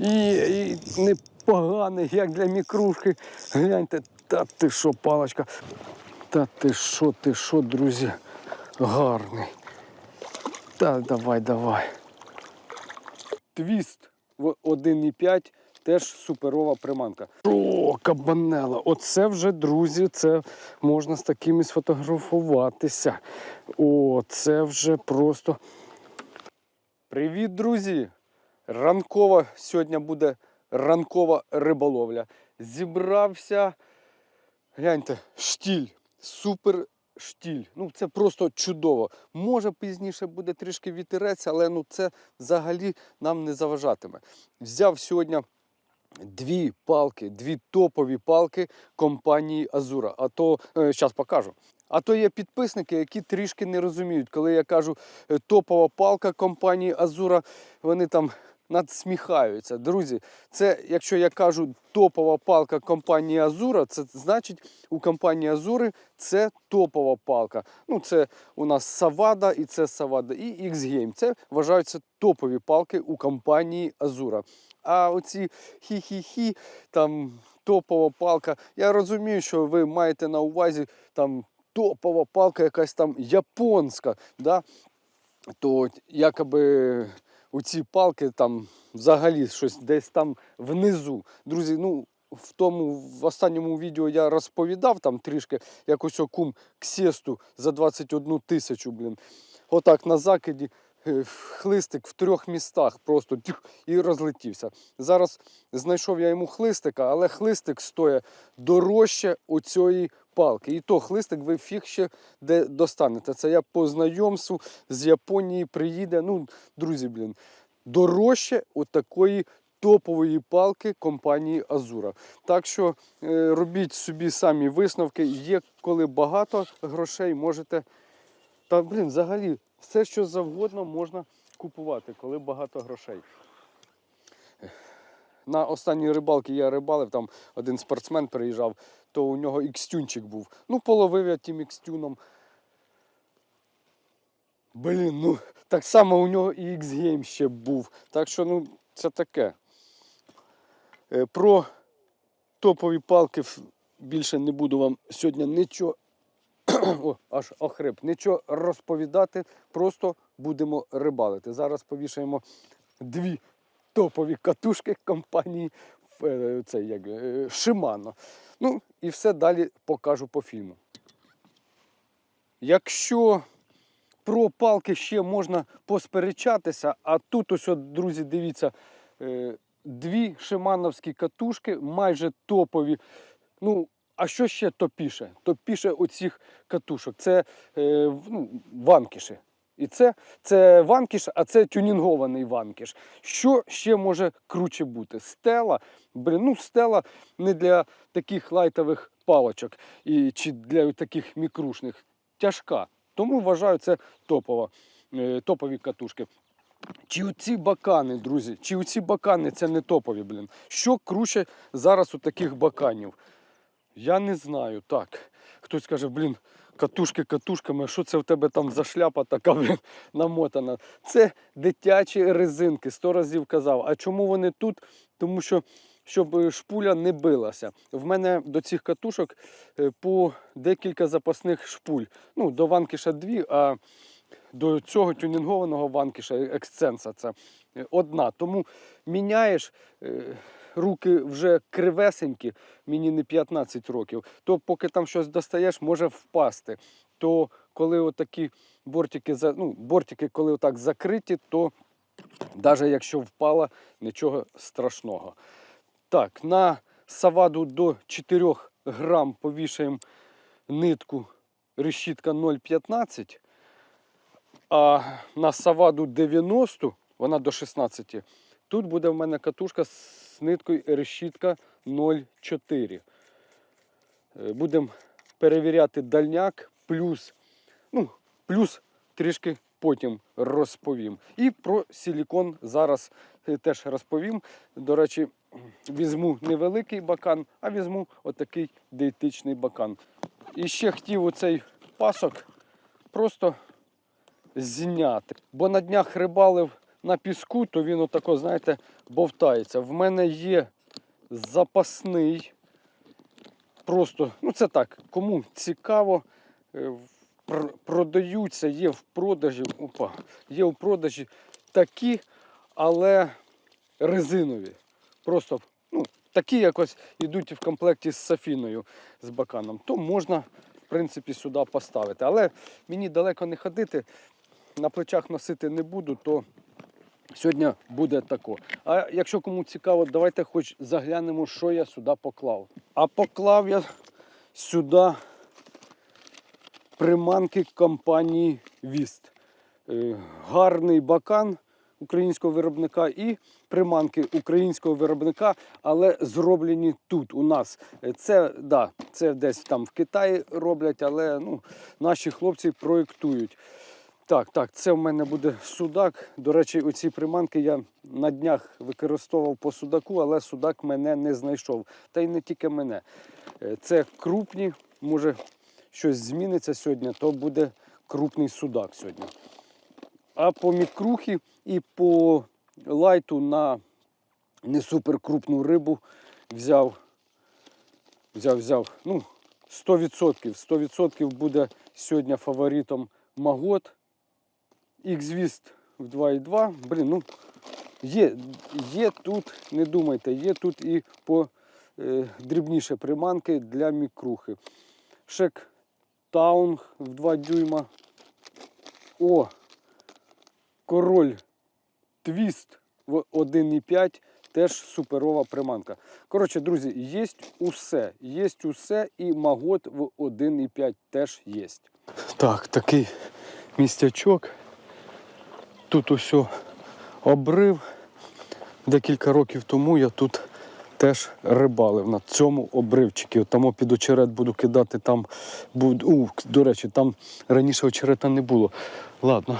І, і непоганий, як для мікрушки. Гляньте, та ти що, паличка. Та ти що, ти що, друзі, гарний. Та давай, давай. Твіст в 1,5 теж суперова приманка. О, кабанела. Оце вже, друзі, це можна з такими сфотографуватися. О, це вже просто. Привіт, друзі! Ранкова сьогодні буде ранкова риболовля. Зібрався. Гляньте, штіль. Супер штіль. Ну, це просто чудово. Може, пізніше буде трішки вітерець, але ну це взагалі нам не заважатиме. Взяв сьогодні дві палки, дві топові палки компанії Азура. А то зараз покажу. А то є підписники, які трішки не розуміють, коли я кажу е, топова палка компанії Азура, вони там надсміхаються. Друзі, це якщо я кажу топова палка компанії Азура, це значить у компанії Азури це топова палка. Ну, це у нас Савада і це Савада і X-Game. Це вважаються топові палки у компанії Азура. А оці хі-хі-хі, там топова палка. Я розумію, що ви маєте на увазі там топова палка, якась там японська. Да? То якоби у ці палки там взагалі щось десь там внизу. Друзі, ну. В тому в останньому відео я розповідав там трішки якось окум ксесту за 21 тисячу, блін. Отак на закиді е, хлистик в трьох містах просто тюх, і розлетівся. Зараз знайшов я йому хлистика, але хлистик стоїть дорожче оцієї палки. І то хлистик ви фіг ще де достанете. Це я по знайомству з Японії приїде. Ну, друзі, блін, дорожче отакої топової палки компанії Азура. Так що е, робіть собі самі висновки. Є коли багато грошей, можете. Та, блін, взагалі, все, що завгодно можна купувати, коли багато грошей. На останній рибалці я рибалив, там один спортсмен приїжджав, то у нього ікстюнчик був. Ну, половив я тим ікстюном. Блін, ну так само у нього і X-Game ще був. Так що, ну, це таке. Е, Про топові палки більше не буду вам сьогодні нічого. Аж охрип. Нічого розповідати, просто будемо рибалити. Зараз повішаємо дві топові катушки компанії цей, як, е, Shimano. Ну і все далі покажу по фільму. Якщо про палки ще можна посперечатися, а тут ось, от, друзі, дивіться, е, дві шимановські катушки, майже топові. Ну, а що ще топіше? Топіше оцих катушок. Це е, ну, ванкіші. І це, це ванкіш, а це тюнінгований ванкіш. Що ще може круче бути? Стела. Блін, ну стела не для таких лайтових палочок і, чи для таких мікрушних. Тяжка. Тому вважаю, це топова, е, топові катушки. Чи оці бакани, друзі, чи оці бакани це не топові, блін. Що круче зараз у таких баканів? Я не знаю. Так. Хтось каже, блін, катушки катушками, що це в тебе там за шляпа така намотана? Це дитячі резинки, сто разів казав. А чому вони тут? Тому що щоб е, шпуля не билася. В мене до цих катушок е, по декілька запасних шпуль. Ну, до ванкіша дві, а до цього тюнінгованого ванкіша ексценса це е, одна. Тому міняєш. Руки вже кривесенькі, мені не 15 років, то поки там щось достаєш, може впасти. То коли отакі бортики, ну, бортики, коли отак закриті, то навіть якщо впала, нічого страшного. Так, на саваду до 4 грам повішаємо нитку решітка 0,15, а на саваду 90, вона до 16, тут буде в мене катушка з ниткою решітка 0,4. Е, Будемо перевіряти дальняк, плюс, ну, плюс трішки потім розповім. І про силікон зараз е, теж розповім. До речі, візьму невеликий бакан, а візьму отакий диетичний бакан. І ще хотів оцей пасок просто зняти. Бо на днях рибалив на піску, то він отако, знаєте, бовтається. В мене є запасний. Просто, ну це так, кому цікаво, е, продаються, є в продажі, опа, є в продажі такі, але резинові. Просто ну, такі якось йдуть в комплекті з Сафіною, з баканом. То можна, в принципі, сюди поставити. Але мені далеко не ходити, на плечах носити не буду, то сьогодні буде тако. А якщо кому цікаво, давайте хоч заглянемо, що я сюди поклав. А поклав я сюди приманки компанії Віст. Е, Гарний бакан українського виробника і приманки українського виробника, але зроблені тут у нас. Е, Це, да, це десь там в Китаї роблять, але ну, наші хлопці проєктують. Так, так, це в мене буде судак. До речі, оці приманки я на днях використовував по судаку, але судак мене не знайшов. Та й не тільки мене. Е, Це крупні, може щось зміниться сьогодні, то буде крупний судак сьогодні. А по мікрухі і по лайту на не супер крупну рибу взяв. Взяв, взяв. Ну, 100%. 100% буде сьогодні фаворитом Магот. X-Vist в 2,2. Блін, ну є, є тут, не думайте, є тут і по е, дрібніше приманки для мікрухи. Шек Таунг в 2 дюйма. О, король Твіст в 1,5. Теж суперова приманка. Коротше, друзі, є усе. Є усе і магот в 1,5 теж є. Так, такий містячок. Тут усе обрив. Декілька років тому я тут теж рибалив на цьому обривчику. Тому під очерет буду кидати там. У, до речі, там раніше очерета не було. Ладно,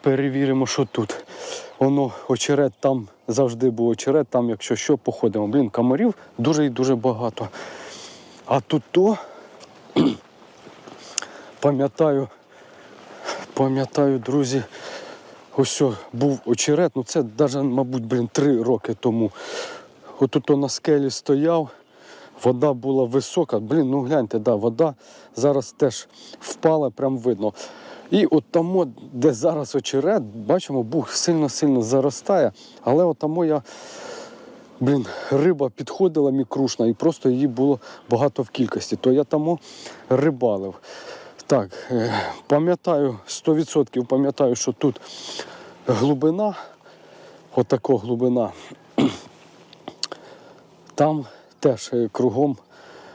перевіримо, що тут. Воно очерет там завжди був очерет, там, якщо що, походимо. Блін, комарів дуже і дуже багато. А тут то пам'ятаю, пам'ятаю, друзі, ось був очерет, ну це навіть, мабуть, блін, три роки тому. Отут на скелі стояв, вода була висока. Блін, ну гляньте, да, вода зараз теж впала, прям видно. І от там, де зараз очерет, бачимо, бух сильно-сильно заростає, але от там я. Блін, риба підходила мікрушна і просто її було багато в кількості. То я тому рибалив. Так, е, пам'ятаю, 100% пам'ятаю, що тут глибина, отако глибина. Там теж е, кругом,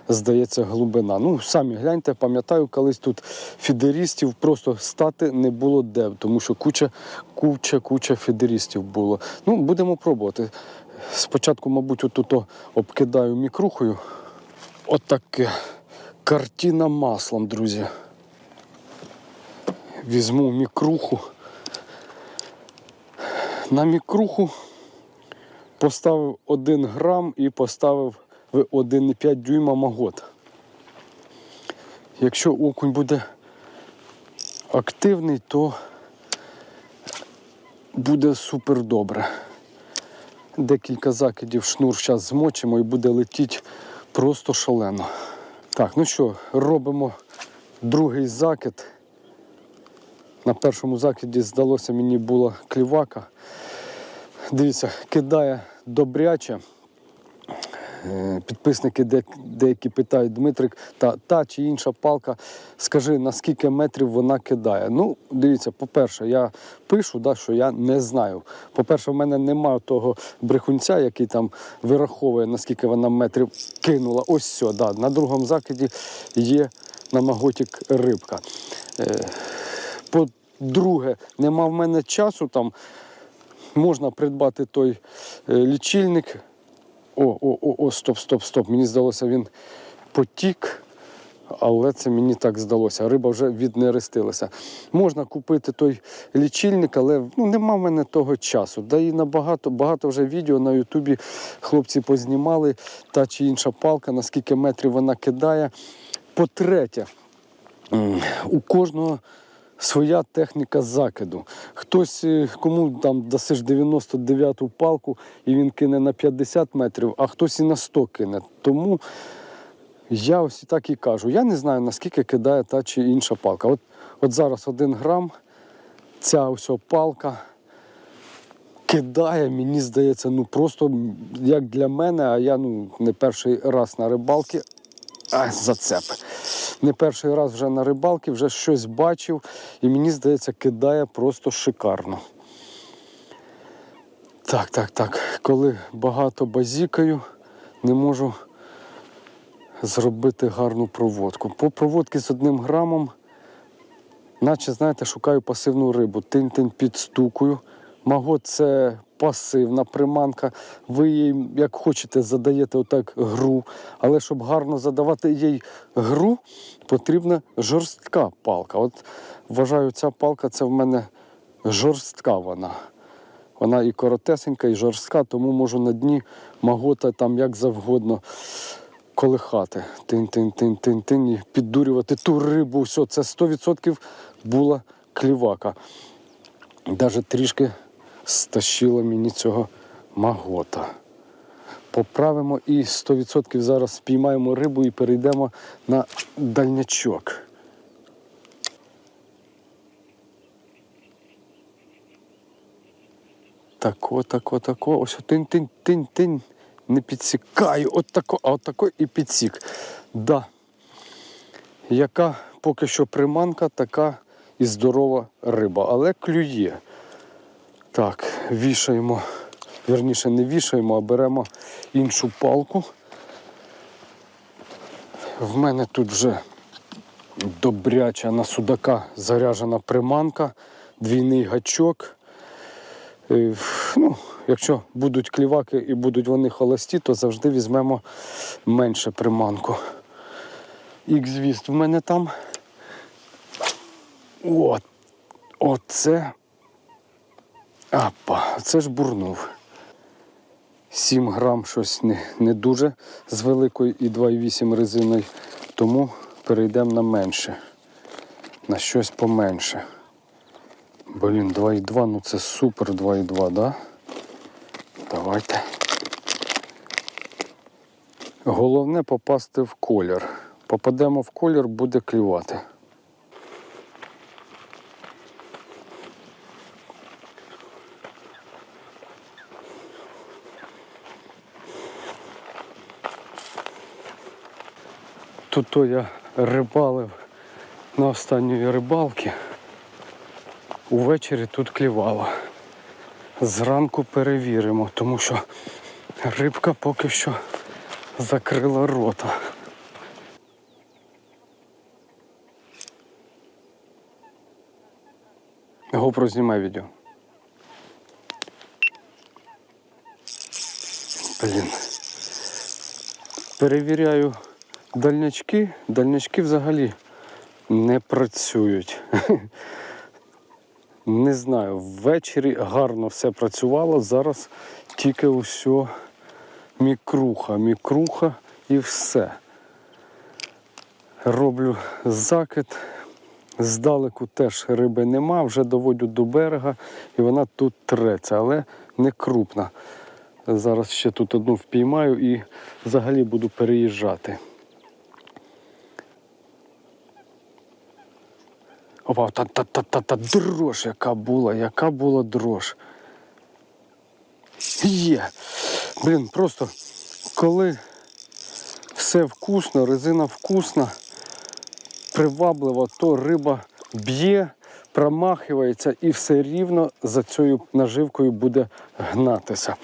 здається, глибина. Ну, самі гляньте, пам'ятаю, колись тут фідерістів просто стати не було де, тому що куча, куча, куча фідерістів було. Ну, будемо пробувати. Спочатку, мабуть, отут обкидаю мікрухою. Отаке. Картина маслом, друзі. Візьму мікруху. На мікруху поставив 1 грам і поставив в 1,5 дюйма магот. Якщо окунь буде активний, то буде супер добре. Декілька закидів шнур зараз змочимо і буде летіти просто шалено. Так, ну що, робимо другий закид. На першому закиді здалося мені була клівака. Дивіться, кидає добряче. Е, Підписники деякі питають, Дмитрик, та, та чи інша палка, скажи, на скільки метрів вона кидає. Ну, дивіться, по-перше, я пишу, да, що я не знаю. По-перше, в мене немає того брехунця, який там вираховує, наскільки вона метрів кинула. Ось все, да. на другому закиді є на маготік рибка. Е, По-друге, нема в мене часу там. Можна придбати той е, лічильник. О, о, о, о, стоп, стоп, стоп. Мені здалося, він потік, але це мені так здалося. Риба вже віднерестилася. Можна купити той лічильник, але ну, нема в мене того часу. Да і набагато багато вже відео на Ютубі хлопці познімали, та чи інша палка, наскільки метрів вона кидає. По-третє, у кожного своя техніка закиду. Хтось, е, кому там дасиш 99-ту палку і він кине на 50 метрів, а хтось і на 100 кине. Тому я ось і так і кажу. Я не знаю, наскільки кидає та чи інша палка. От, от зараз один грам, ця ось палка кидає, мені здається, ну просто як для мене, а я ну не перший раз на рибалки. А, зацепи. Не перший раз вже на рибалки, вже щось бачив, і мені здається, кидає просто шикарно. Так, так, так. Коли багато базікаю, не можу зробити гарну проводку. По проводці з одним грамом, наче, знаєте, шукаю пасивну рибу. Тинь-тинь підстукую. Магот це пасивна приманка. Ви їй, як хочете, задаєте отак гру. Але щоб гарно задавати їй гру, потрібна жорстка палка. От вважаю, ця палка це в мене жорстка вона. Вона і коротесенька, і жорстка, тому можу на дні магота там як завгодно колихати. Тин-тин-тин-тин-тин і піддурювати ту рибу. Все, це 100% була клівака. Навіть трішки стащило мені цього магота. Поправимо і 100% зараз спіймаємо рибу і перейдемо на дальнячок. Тако, тако, тако. Ось тинь, тинь, тинь, тинь. Не підсікаю. От тако, а от тако і підсік. Да. Яка поки що приманка, така і здорова риба, але клює. Так, вішаємо, вірніше не вішаємо, а беремо іншу палку. В мене тут вже добряча на судака заряжена приманка, двійний гачок. Е, Ну, якщо будуть кліваки і будуть вони холості, то завжди візьмемо менше приманку. Ікс-звіст в мене там. От. Оце. Апа, це ж бурнув. 7 грам щось не, не дуже з великою і 2,8 резиною, тому перейдемо на менше. На щось поменше. Блін, 2,2, ну це супер 2,2, да? Давайте. Головне попасти в колір. Попадемо в колір, буде клювати. Тут то я рибалив на останньої рибалки. Увечері тут клівало. Зранку перевіримо, тому що рибка поки що закрила рота. GoPro знімай відео. Блін. Перевіряю дальнячки. Дальнячки взагалі не працюють. Не знаю, ввечері гарно все працювало. Зараз тільки усе мікруха, мікруха і все. Роблю закид. Здалеку теж риби нема, вже доводю до берега і вона тут треться, але не крупна. Зараз ще тут одну впіймаю і взагалі буду переїжджати. Опа, та та та та та дрож, яка була, яка була дрож. Є. Блін, просто коли все вкусно, резина вкусна, приваблива, то риба б'є, промахується і все рівно за цією наживкою буде гнатися.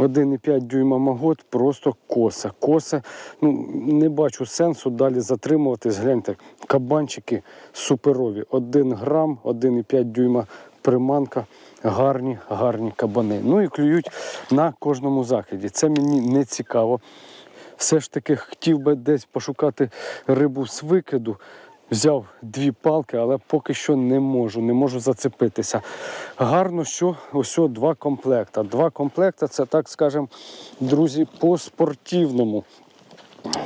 1,5 дюйма магот просто коса. Коса. Ну, не бачу сенсу далі затримуватись. Гляньте, кабанчики суперові. 1 грам, 1,5 дюйма приманка. Гарні, гарні кабани. Ну і клюють на кожному закиді. Це мені не цікаво. Все ж таки хотів би десь пошукати рибу з викиду. Взяв дві палки, але поки що не можу, не можу зацепитися. Гарно, що ось два комплекта. Два комплекта це, так скажемо, друзі, по спортивному.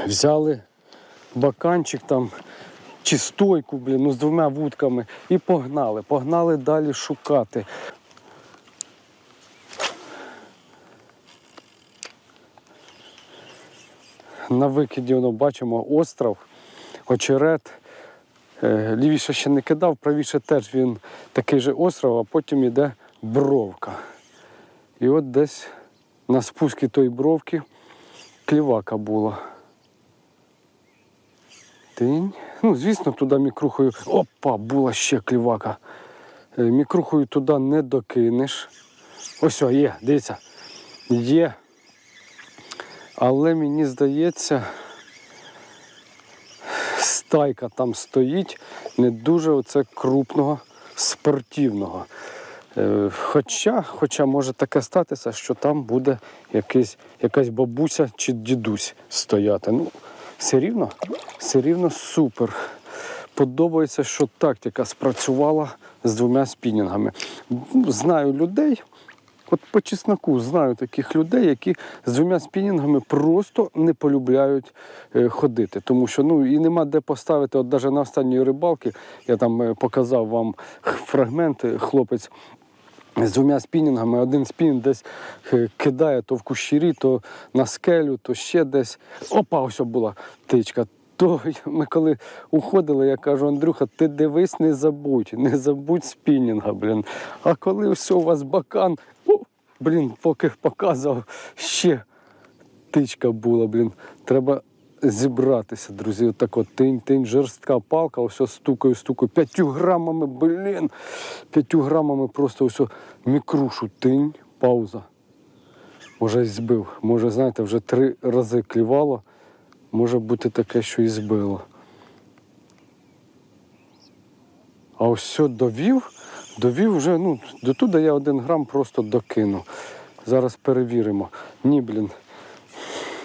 Взяли баканчик там чи стойку, блін, ну з двома вудками. І погнали. Погнали далі шукати. На викиді воно бачимо остров, очерет. Е, Лівіше ще не кидав, правіше теж він такий же остров, а потім йде бровка. І от десь на спуску тої бровки клівака була. Тинь. Ну, звісно, туди мікрухою. Опа, була ще клівака. Е, Мікрухою туди не докинеш. Ось о, є, дивіться. Є. Але мені здається, стайка там стоїть не дуже оце крупного спортивного. Е, Хоча, хоча може таке статися, що там буде якийсь, якась бабуся чи дідусь стояти. Ну, все рівно, все рівно супер. Подобається, що тактика спрацювала з двома спінінгами. Знаю людей, От по чесноку знаю таких людей, які з двома спінінгами просто не полюбляють е, ходити. Тому що ну і нема де поставити. От навіть на останньої рибалки я там е, показав вам фрагмент, хлопець. З двома спінінгами, один спінінг десь е, кидає то в кущері, то на скелю, то ще десь. Опа, ось була тичка. То ми коли уходили, я кажу, Андрюха, ти дивись, не забудь, не забудь спінінга, блін. А коли все у вас бакан, блін, поки показував, ще тичка була, блін. Треба зібратися, друзі. Отак от тинь, тинь, жерстка палка, ось стукаю, стукаю. П'ятью грамами, блін. П'ятью грамами просто ось мікрушу, тинь, пауза. Може, і збив. Може, знаєте, вже три рази клівало. Може бути таке, що і збило. А ось довів, довів вже, ну, до туди я один грам просто докину. Зараз перевіримо. Ні, блін.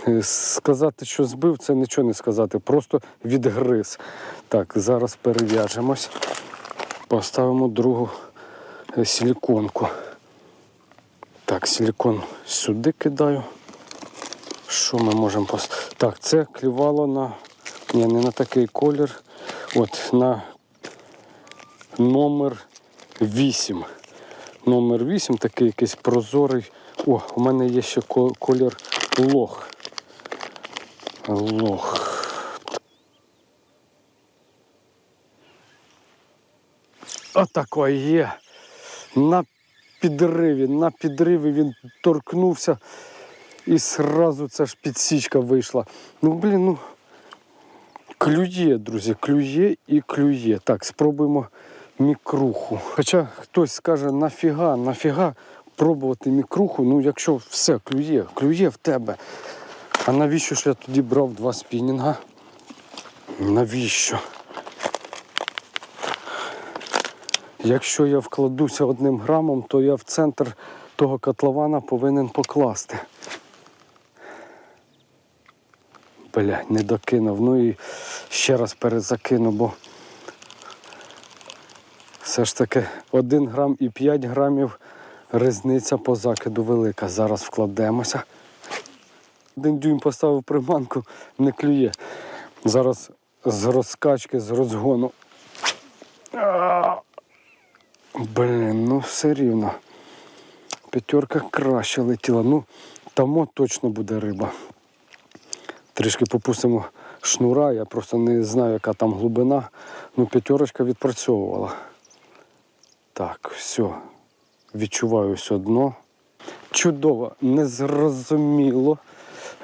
Е, Сказати, що збив, це нічого не сказати, просто відгриз. Так, зараз перев'яжемось. Поставимо другу е, силіконку. Так, силікон сюди кидаю. Що ми можемо пос... Так, це клівало на. Ні, не на такий колір. От на номер 8. Номер 8, такий якийсь прозорий. О, у мене є ще колір лох. Лох. Отако є. На підриві, на підриві він торкнувся і сразу ця ж підсічка вийшла. Ну, блін, ну. Клює, друзі, клює і клює. Так, спробуємо мікруху. Хоча хтось скаже, нафіга, нафіга пробувати мікруху, ну якщо все клює, клює в тебе. А навіщо ж я тоді брав два спінінга? Навіщо? Якщо я вкладуся одним грамом, то я в центр того котлована повинен покласти. Блядь, не докинув. Ну і ще раз перезакину, бо все ж таки 1 грам і 5 грамів різниця по закиду велика. Зараз вкладемося. Один дюйм поставив приманку, не клює. Зараз з розкачки, з розгону. Блін, ну все рівно. П'ятерка краще летіла. Ну, тому точно буде риба. Трішки попустимо шнура, я просто не знаю, яка там глибина. Ну, п'ятерочка відпрацьовувала. Так, все. Відчуваю все дно. Чудово, незрозуміло.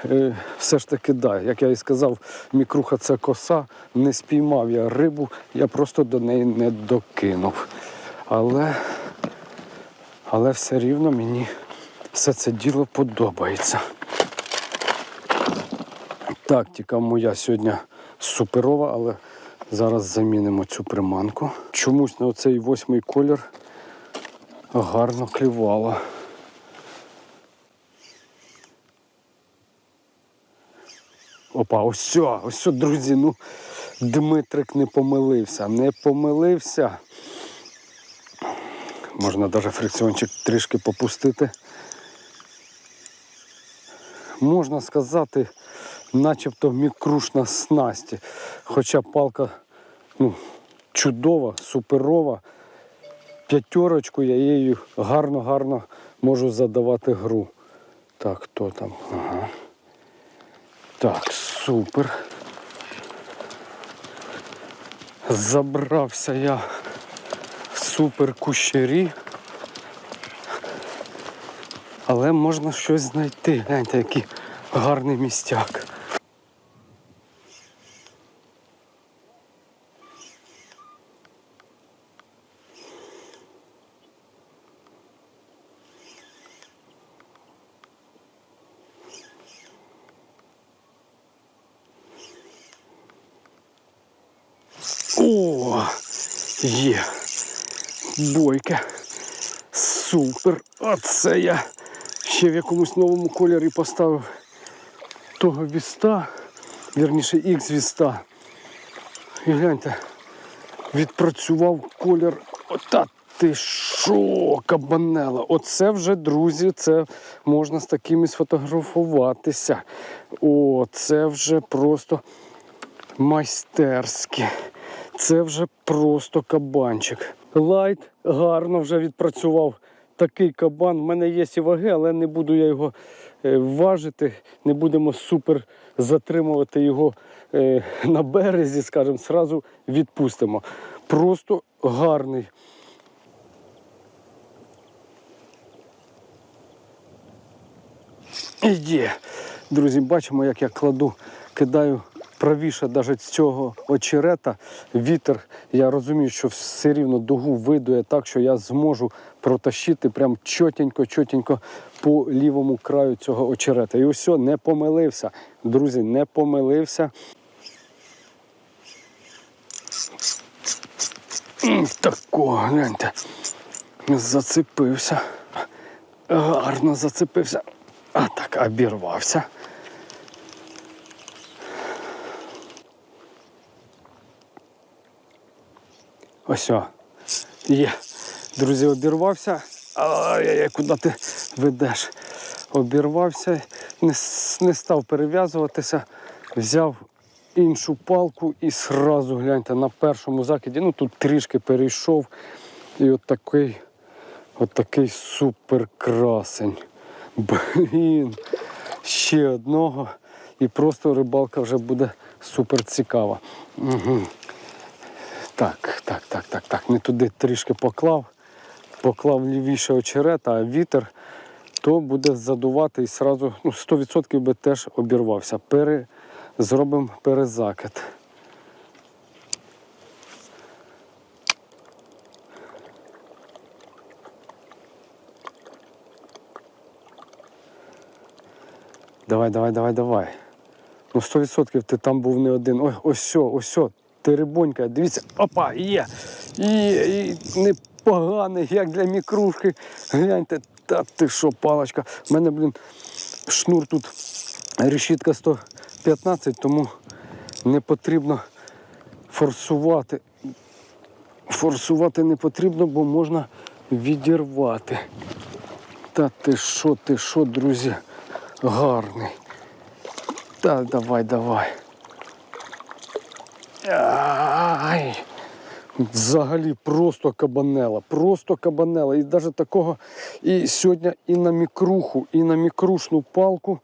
Е, все ж таки, да, як я і сказав, мікруха це коса. Не спіймав я рибу, я просто до неї не докинув. Але, але все рівно мені все це діло подобається. Тактика моя сьогодні суперова, але зараз замінимо цю приманку. Чомусь на оцей восьмий колір гарно клювало. Опа, ось, ось, друзі, ну Дмитрик не помилився, не помилився. Можна навіть фрикціончик трішки попустити. Можна сказати, начебто мікруш на снасті. Хоча палка ну, чудова, суперова. П'ятерочку я її гарно-гарно можу задавати гру. Так, хто там? Ага. Так, супер. Забрався я в супер кущері. Але можна щось знайти. Гляньте, який гарний містяк. О, є. Бойка. Супер. Оце я ще в якомусь новому кольорі поставив того віста, вірніше ікс віста. І гляньте, відпрацював колір. Ота ти що, кабанела? Оце вже, друзі, це можна з такими сфотографуватися. О, це вже просто майстерське. Це вже просто кабанчик. Лайт гарно вже відпрацював такий кабан. У мене є і ваги, але не буду я його е, важити. Не будемо супер затримувати його е, на березі, скажімо, зразу відпустимо. Просто гарний. Є. Друзі, бачимо, як я кладу, кидаю правіше навіть з цього очерета. Вітер, я розумію, що все рівно дугу видує так, що я зможу протащити прям чотенько, чотенько по лівому краю цього очерета. І ось, не помилився. Друзі, не помилився. М, Такого, гляньте. Зацепився. Гарно зацепився. А так, обірвався. Ось. о. Є. Друзі, обірвався. Ай-яй, куди ти ведеш? Обірвався, не, не став перев'язуватися, взяв іншу палку і сразу гляньте на першому закиді. Ну тут трішки перейшов. І от такий, от такий супер красень. Блін, ще одного. І просто рибалка вже буде супер цікава. Угу. Так, так, так, так, так. Не туди трішки поклав. Поклав лівіше очерета, а вітер, то буде задувати і сразу, ну, 100% би теж обірвався. Пере, зробимо перезакид. Давай, давай, давай, давай. Ну, 100% ти там був не один. Ой, ось ось теребонька. Дивіться, опа, є. Є, і непоганий, як для мікрушки. Гляньте, та ти що, палочка. У мене, блін, шнур тут решітка 115, тому не потрібно форсувати. Форсувати не потрібно, бо можна відірвати. Та ти що, ти що, друзі, гарний. Та давай, давай. Ай. Взагалі просто кабанела, просто кабанела. І навіть такого і сьогодні і на мікруху, і на мікрушну палку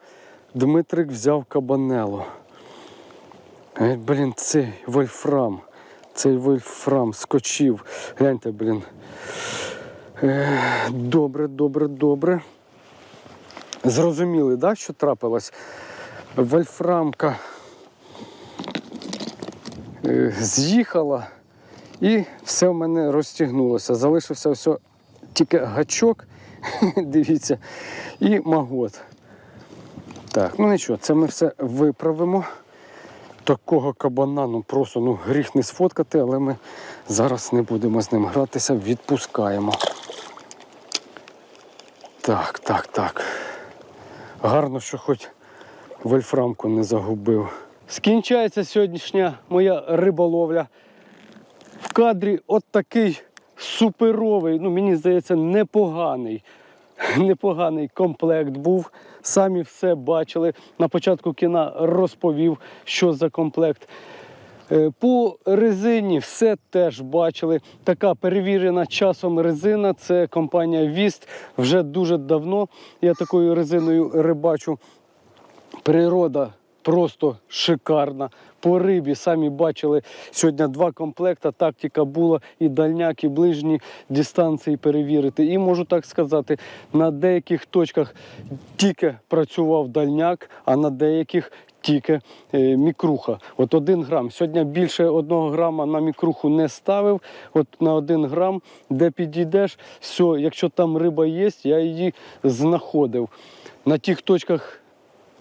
Дмитрик взяв кабанелу. Е, блін, цей вольфрам. Цей вольфрам скочив. Гляньте, блін. Е, добре, добре, добре. Зрозуміли, да, що трапилось? Вольфрамка з'їхала і все в мене розтягнулося. Залишився все тільки гачок, дивіться, і магот. Так, ну нічого, це ми все виправимо. Такого кабана, ну просто ну, гріх не сфоткати, але ми зараз не будемо з ним гратися, відпускаємо. Так, так, так. Гарно, що хоч вольфрамку не загубив. Скінчається сьогоднішня моя риболовля. В кадрі от такий суперовий, ну мені здається, непоганий. Непоганий комплект був. Самі все бачили. На початку кіна розповів, що за комплект. Е, По резині все теж бачили. Така перевірена часом резина. Це компанія Віст. Вже дуже давно я такою резиною рибачу. Природа просто шикарна. По рибі самі бачили сьогодні два комплекти. Тактика була і дальняк, і ближні дистанції перевірити. І можу так сказати, на деяких точках тільки працював дальняк, а на деяких тільки е, мікруха. От один грам. Сьогодні більше одного грама на мікруху не ставив. От на один грам, де підійдеш, все, якщо там риба є, я її знаходив. На тих точках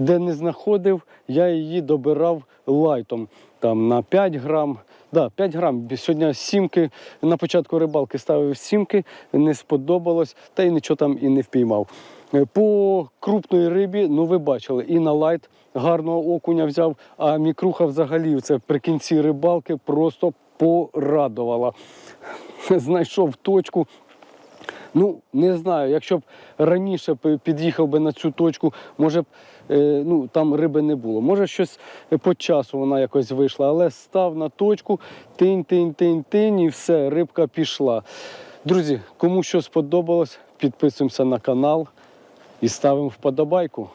де не знаходив, я її добирав лайтом. Там на 5 грам. Да, 5 грам. Сьогодні сімки на початку рибалки ставив сімки, не сподобалось, та й нічого там і не впіймав. Е, По крупної рибі, ну ви бачили, і на лайт гарного окуня взяв, а мікруха взагалі це при кінці рибалки просто порадувала. Знайшов точку, Ну, не знаю, якщо б раніше під'їхав би на цю точку, може б ну, там риби не було. Може, щось по часу вона якось вийшла, але став на точку, тинь, тинь, тинь, тинь, і все, рибка пішла. Друзі, кому що сподобалось, підписуємося на канал і ставимо вподобайку.